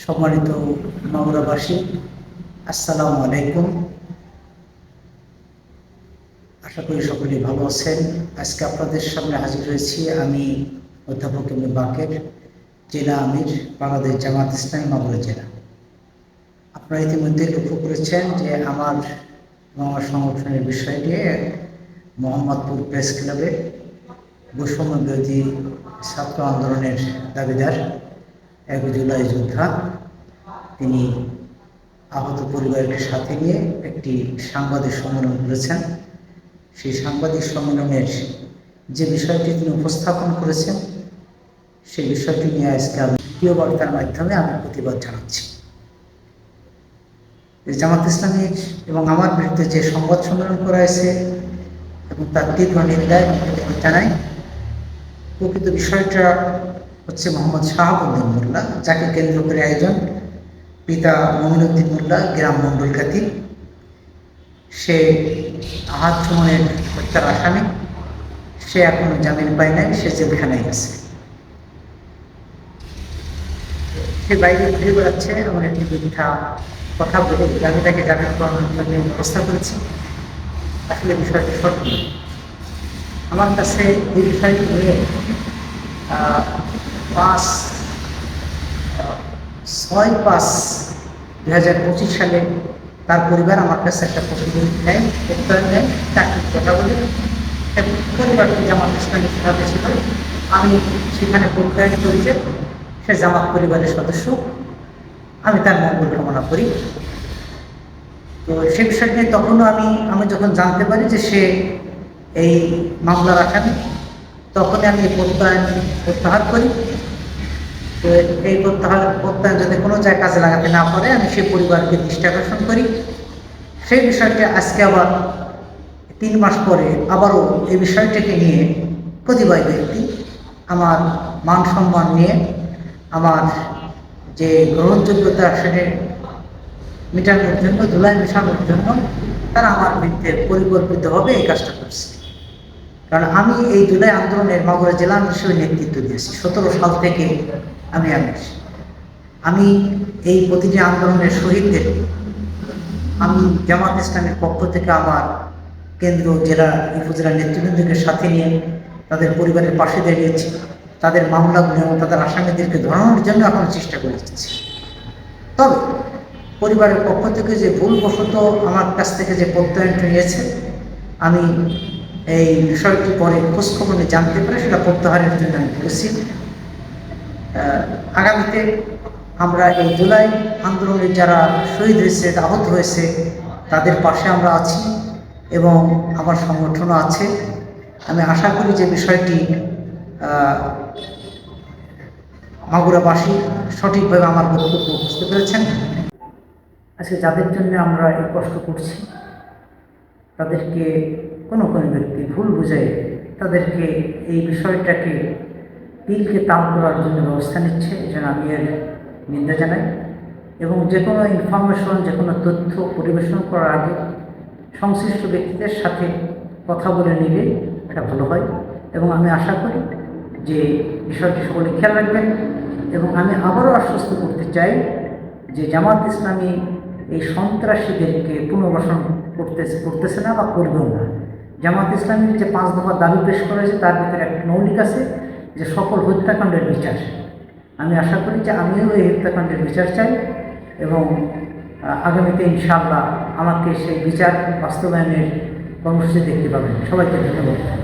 সম্মানিত মাগুরাবাসী আসসালামু আলাইকুম। আশা করি সকলেই ভালো আছেন। আজকে আপনাদের সামনে হাজির হয়েছি আমি অধ্যাপক এম বাকের, জেলা আমির, বাংলাদেশ জামাত ইসলামী, মাগুরা জেলা। আপনারা ইতিমধ্যে লক্ষ্য করেছেন যে আমার আমার সংগঠনের বিষয় নিয়ে মোহাম্মদপুর প্রেস ক্লাবে বৈষম্য বিরোধী ছাত্র আন্দোলনের দাবিদার। এক জুলাই যোদ্ধা। তিনি আহত পরিবারকে সাথে নিয়ে একটি সাংবাদিক সম্মেলন করেছেন। সেই সাংবাদিক সম্মেলনের যে বিষয়টি তিনি উপস্থাপন করেছেন, সেই বিষয়টি নিয়ে আজকে আমি ভিডিও বার্তার মাধ্যমে আমি প্রতিবাদ জানাচ্ছি। জামাত ইসলামীর এবং আমার বিরুদ্ধে যে সংবাদ সম্মেলন করা হয়েছে এবং তার তীব্র নিন্দা এবং জানাই, প্রকৃত বিষয়টা হচ্ছে মোহাম্মদ শাহাবুদ্দিন মোল্লা, যাকে কেন্দ্র করে আয়োজন। পিতা মমিনুদ্দিন মোল্লা, গ্রাম মন্ডল কাতি সে আহাত সুমনের হত্যার আসামি। সে এখনও জামিন পায় নাই, সে জেলখানায় আছে। সে বাইরে ঘুরে বেড়াচ্ছে, এমন একটি মিথ্যা কথা বলে আমি তাকে জামিন করানোর জন্য প্রস্তাব করেছি। আসলে বিষয়টি সত্য আমার কাছে এই বিষয়টি পাঁচ, ছয় পাঁচ দু হাজার পঁচিশ সালে তার পরিবার আমার কাছে একটা প্রতিদিন নেয় প্রত্যয় নেয় চাকরির কথা বলে। পরিবারটি জামাত ইসলামের সাথে ছিল? আমি সেখানে প্রত্যয়ন করি যে সে জামাত পরিবারের সদস্য। আমি তার মঙ্গল কামনা করি। তো সে বিষয় নিয়ে তখনও আমি আমি যখন জানতে পারি যে সে এই মামলার আসামি তখনই আমি প্রত্যয়ন প্রত্যাহার করি। তো এই প্রত্যাহার প্রত্যয়ন যাতে কোনো জায়গায় কাজে লাগাতে না পারে, আমি সেই পরিবারকে দৃষ্টি আকর্ষণ করি। সেই বিষয়টি আজকে আবার তিন মাস পরে আবারও এই বিষয়টিকে নিয়ে প্রতিবাদী ব্যক্তি, আমার মান সম্মান নিয়ে আমার যে গ্রহণযোগ্যতা সেটা মেটানোর জন্য ধুলাই মেশানোর জন্য তারা আমার বিরুদ্ধে পরিকল্পিতভাবে এই কাজটা করছে। কারণ আমি এই জুলাই আন্দোলনের মাগুরা জেলা হিসেবে নেতৃত্ব দিয়েছি। সতেরো সাল থেকে আমি আমি এই প্রতিটি আন্দোলনের শহীদদের, আমি জামাত ইসলামের পক্ষ থেকে আমার কেন্দ্র জেলা, উপজেলা নেতৃবৃন্দকে সাথে নিয়ে তাদের পরিবারের পাশে দাঁড়িয়েছি। তাদের মামলাগুলো এবং তাদের আসামিদেরকে ধরানোর জন্য এখন চেষ্টা করে যাচ্ছি। তবে পরিবারের পক্ষ থেকে যে ভুলবশত আমার কাছ থেকে যে প্রত্যয়নটা নিয়েছে, আমি এই বিষয়টি পরে খোঁজখবর জানতে পারে সেটা প্রত্যাহারের জন্য আমি আহ, আগামীতে আমরা এই জুলাই আন্দোলনে যারা শহীদ হয়েছে আহত হয়েছে তাদের পাশে আমরা আছি এবং আমার সংগঠনও আছে। আমি আশা করি যে বিষয়টি মাগুরাবাসী সঠিকভাবে আমার বক্তব্য বুঝতে পেরেছেন। আজকে যাদের জন্য আমরা এই কষ্ট করছি তাদেরকে কোনো কোনো ব্যক্তি ভুল বুঝাই তাদেরকে এই বিষয়টাকে তিলকে তাম করার জন্য ব্যবস্থা নিচ্ছে জন্য আমি এর নিন্দা জানাই। এবং যে কোনো ইনফরমেশন যে কোনো তথ্য পরিবেশন করার আগে সংশ্লিষ্ট ব্যক্তিদের সাথে কথা বলে নিলে এটা ভালো হয়। এবং আমি আশা করি যে বিষয়টি সকলে খেয়াল রাখবেন। এবং আমি আবারও আশ্বস্ত করতে চাই যে জামাত ইসলামী এই সন্ত্রাসীদেরকে পুনর্বাসন করতে করতেছে না বা করবেও না। জামাত ইসলামীর যে পাঁচ দফা দাবি পেশ করেছে তার ভিতরে একটা মৌলিক আছে যে সকল হত্যাকাণ্ডের বিচার। আমি আশা করি যে আমিও এই হত্যাকাণ্ডের বিচার চাই এবং আগামীতে ইনশাআল্লাহ আমাকে সেই বিচার বাস্তবায়নের কর্মসূচি দেখতে পাবেন। সবাইকে ধন্যবাদ।